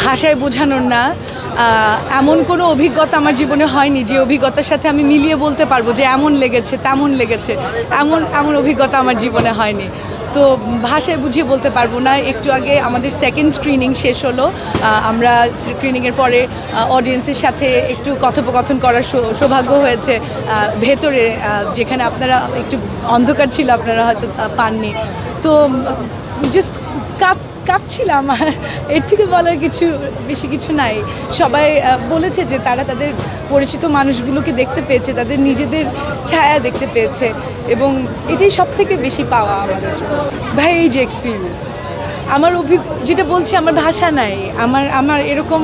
ভাষায় বোঝানোর না। এমন কোনো অভিজ্ঞতা আমার জীবনে হয়নি যে অভিজ্ঞতার সাথে আমি মিলিয়ে বলতে পারব যে এমন লেগেছে, তেমন লেগেছে, এমন এমন অভিজ্ঞতা আমার জীবনে হয়নি। তো ভাষায় বুঝিয়ে বলতে পারব না। একটু আগে আমাদের সেকেন্ড স্ক্রিনিং শেষ হলো। আমরা স্ক্রিনিংয়ের পরে অডিয়েন্সের সাথে একটু কথোপকথন করার সৌভাগ্য হয়েছে। ভেতরে যেখানে আপনারা একটু অন্ধকার ছিল, আপনারা হয়তো পাননি। তো জাস্ট কাপ কাঁপছিলাম, আর এর থেকে বলার কিছু, বেশি কিছু নাই। সবাই বলেছে যে তারা তাদের পরিচিত মানুষগুলোকে দেখতে পেয়েছে, তাদের নিজেদের ছায়া দেখতে পেয়েছে, এবং এটাই সব থেকে বেশি পাওয়া আমাদের ভাই, এই যে এক্সপিরিয়েন্স আমার অভিজ্ঞ যেটা বলছি, আমার ভাষা নাই। আমার আমার এরকম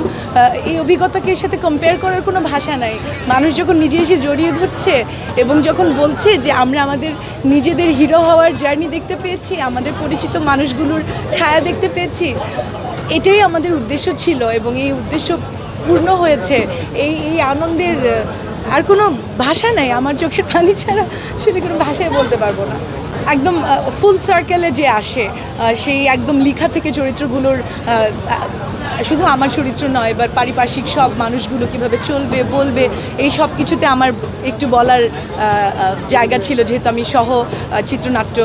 এই অভিজ্ঞতাকে সাথে কম্পেয়ার করার কোনো ভাষা নাই। মানুষ যখন নিজে এসে জড়িয়ে ধরছে এবং যখন বলছে যে, আমরা আমাদের নিজেদের হিরো হওয়ার জার্নি দেখতে পেয়েছি, আমাদের পরিচিত মানুষগুলোর ছায়া দেখতে পেয়েছি, এটাই আমাদের উদ্দেশ্য ছিল এবং এই উদ্দেশ্য পূর্ণ হয়েছে। এই এই আনন্দের আর কোনো ভাষা নাই। আমার চোখের পানি ছাড়া সেটা কোনো ভাষায় বলতে পারব না। একদম ফুল সার্কেলে যে আসে সেই একদম লিখা থেকে চরিত্রগুলোর শুধু আমার চরিত্র নয়, এবার পারিপার্শ্বিক সব মানুষগুলো কীভাবে চলবে, বলবে, এই সব কিছুতে আমার একটু বলার জায়গা ছিল, যেহেতু আমি সহ চিত্রনাট্য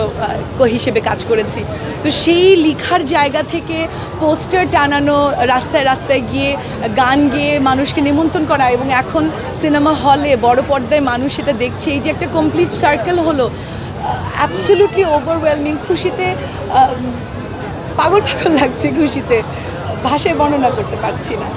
হিসেবে কাজ করেছি। তো সেই লিখার জায়গা থেকে পোস্টার টানানো, রাস্তায় রাস্তায় গিয়ে গান গেয়ে মানুষকে নিমন্ত্রণ করা এবং এখন সিনেমা হলে, বড় পর্দায় মানুষ সেটা দেখছে, এই যে একটা কমপ্লিট সার্কেল হলো অ্যাবসলিউটলি ওভারওয়েলমিং খুশিতে পাগল পাগল লাগছে খুশিতে। ভাষায় বর্ণনা করতে পারছি না।